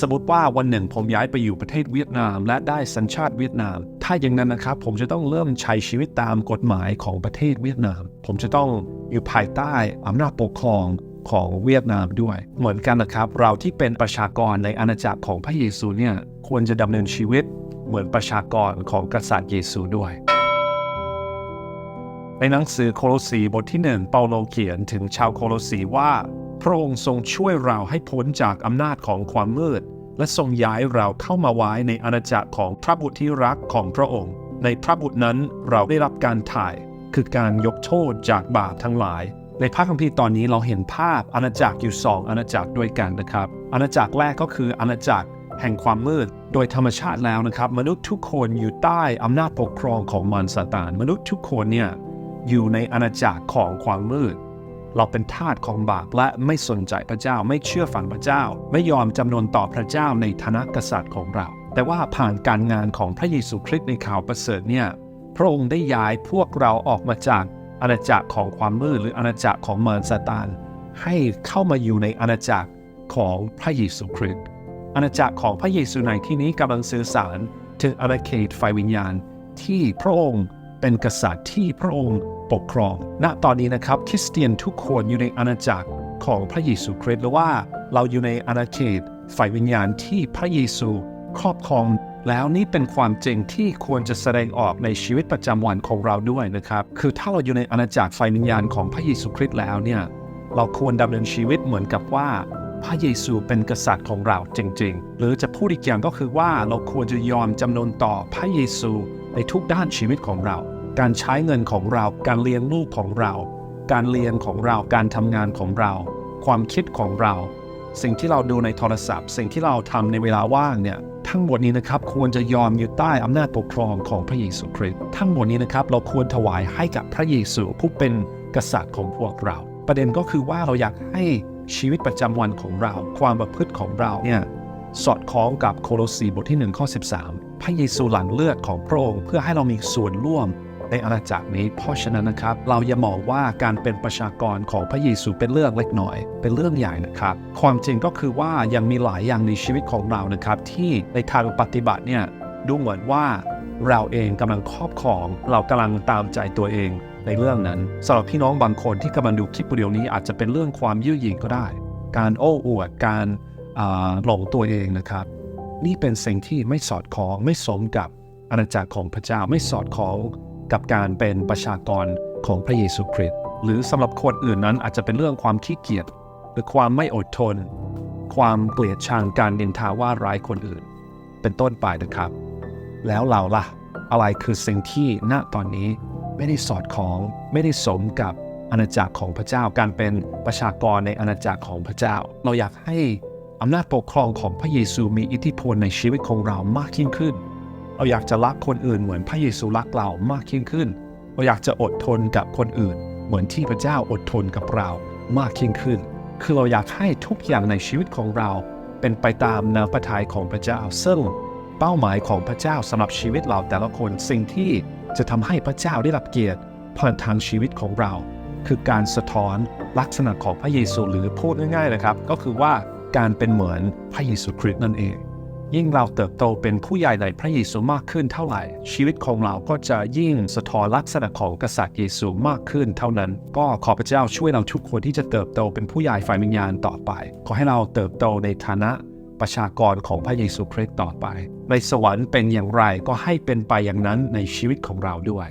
สมมติว่าวันหนึ่งผมย้ายไปอยู่ประเทศเวียดนาม และได้สัญชาติเวียดนาม ถ้าอย่างนั้นนะครับผมจะต้องเริ่มใช้ชีวิตตามกฎหมายของประเทศเวียดนาม ผมจะต้องอยู่ภายใต้อำนาจปกครองของเวียดนามด้วย เหมือนกันนะครับ เราที่เป็นประชากรในอาณาจักรของพระเยซูเนี่ยควรจะดำเนินชีวิตเหมือนประชากรของกษัตริย์เยซูด้วย ในหนังสือโคโลสีบทที่หนึ่งเปาโลเขียนถึงชาวโคโลสีว่า พระองค์ทรงช่วยเราให้พ้นจากอำนาจของความมืด และทรงย้ายเราเข้ามาไว้ในอาณาจักรของพระบุตรที่รักของพระองค์ ในพระบุตรนั้นเราได้รับการถ่าย คือการยกโทษจากบาปทั้งหลาย ในพระคัมภีร์ตอนนี้เราเห็นภาพอาณาจักรอยู่สองอาณาจักรด้วยกันนะครับ อาณาจักรแรกก็คืออาณาจักรแห่งความมืด โดยธรรมชาติแล้วนะครับ มนุษย์ทุกคนอยู่ใต้อำนาจปกครองของมารซาตาน มนุษย์ทุกคนเนี่ยอยู่ในอาณาจักรของความมืด เราเป็นทาสของบาปและไม่สนใจพระเจ้าไม่เชื่อฟังพระเจ้า ไม่ยอมจำนนต่อพระเจ้าในฐานะกษัตริย์ของเรา แต่ว่าผ่านการงานของพระเยซูคริสต์ในข่าวประเสริฐเนี่ยพระองค์ได้ย้ายพวกเราออกมาจากอาณาจักรของความมืดหรืออาณาจักรของมารซาตานให้เข้ามาอยู่ในอาณาจักรของพระเยซูคริสต์อาณาจักรของพระเยซูในที่นี้กำลังสื่อสารถึงอาณาเขตไฟวิญญาณที่พระองค์ เป็นกษัตริย์ที่พระองค์ปกครอง ณ ตอนนี้นะครับคริสเตียนทุกคนอยู่ในอาณาจักรของพระเยซูคริสต์หรือว่าเราอยู่ในอาณาเขตฝ่ายวิญญาณที่พระเยซูครอบครองแล้วนี่เป็นความจริงที่ควรจะแสดงออกในชีวิตประจำวันของเราด้วยนะครับ คือถ้าเราอยู่ในอาณาจักรฝ่ายวิญญาณของพระเยซูคริสต์แล้วเนี่ย เราควรดำเนินชีวิตเหมือนกับว่า พระเยซูเป็นกษัตริย์ของเราจริง ๆ หรือจะพูดอีกอย่างก็คือว่าเราควรจะยอมจำนนต่อพระเยซูในทุกด้านชีวิตของเรา การใช้เงินของเรา การเลี้ยงลูกของเรา การเรียนของเรา การทำงานของเรา ความคิดของเรา สิ่งที่เราดูในโทรศัพท์ สิ่งที่เราทำในเวลาว่างเนี่ยทั้งหมดนี้นะครับควรจะยอมอยู่ใต้อำนาจปกครองของพระเยซูคริสต์ทั้งหมดนี้นะครับเราควรถวายให้กับพระเยซูผู้เป็นกษัตริย์ของพวกเรา ประเด็นก็คือว่าเราอยากให้ชีวิตประจำวันของเรา ความประพฤติของเราเนี่ยสอดคล้องกับโคโลสีบทที่1ข้อ13 พระเยซูหลั่งเลือดของพระองค์เพื่อให้เรามีส่วนร่วม ในอาณาจักรนี้ เพราะฉะนั้นนะครับ เราอย่ามองว่าการเป็นประชากรของพระเยซูเป็นเรื่องเล็กน้อย เป็นเรื่องใหญ่นะครับ ความจริงก็คือว่ายังมีหลายอย่างในชีวิตของเรานะครับ ที่ในทางปฏิบัติเนี่ยดูเหมือนว่าเราเองกำลังครอบครอง เรากำลังตามใจตัวเองในเรื่องนั้นสำหรับพี่น้องบางคนที่กำลังดูคลิปวิดีโอนี้อาจจะเป็นเรื่องความยืดหยิ่งก็ได้ การโอ้อวดการหลงตัวเองนะครับ นี่เป็นสิ่งที่ไม่สอดคล้องไม่สมกับอาณาจักรของพระเจ้าไม่สอดคล้อง กับการเป็นประชากรของพระเยซูคริสต์หรือสำหรับคนอื่นนั้นอาจจะเป็นเรื่องความขี้เกียจหรือความไม่อดทน ความเกลียดชังการนินทาว่าร้ายคนอื่น เป็นต้นไปนะครับ แล้วเราล่ะ อะไรคือสิ่งที่ณตอนนี้ไม่ได้สอดคล้องไม่ได้สมกับอาณาจักรของพระเจ้าการเป็นประชากรในอาณาจักรของพระเจ้า เราอยากให้อำนาจปกครองของพระเยซูมีอิทธิพลในชีวิตของเรามากยิ่งขึ้น เราอยากจะรักคนอื่นเหมือนพระเยซูรักเรามากยิ่งขึ้น เราอยากจะอดทนกับคนอื่น เหมือนที่พระเจ้าอดทนกับเรามากยิ่งขึ้น คือเราอยากให้ทุกอย่างในชีวิตของเราเป็นไปตามแนวพระทัยของพระเจ้า ซึ่งเป้าหมายของพระเจ้าสำหรับชีวิตเราแต่ละคนสิ่งที่จะทำให้พระเจ้าได้รับเกียรติผ่านทางชีวิตของเรา คือการสะท้อนลักษณะของพระเยซูหรือพูดง่ายๆนะครับ ก็คือว่าการเป็นเหมือนพระเยซูคริสต์นั่นเอง ยิ่งเราเติบโตเป็นผู้ใหญ่ในพระเยซูมากขึ้นเท่าไหร่ ชีวิตของเราก็จะยิ่งสะท้อนลักษณะของกษัตริย์เยซูมากขึ้นเท่านั้น ก็ขอพระเจ้าช่วยเราทุกคนที่จะเติบโตเป็นผู้ใหญ่ฝ่ายวิญญาณต่อไป ขอให้เราเติบโตในฐานะประชากรของพระเยซูคริสต์ต่อไป ในสวรรค์เป็นอย่างไรก็ให้เป็นไปอย่างนั้นในชีวิตของเราด้วย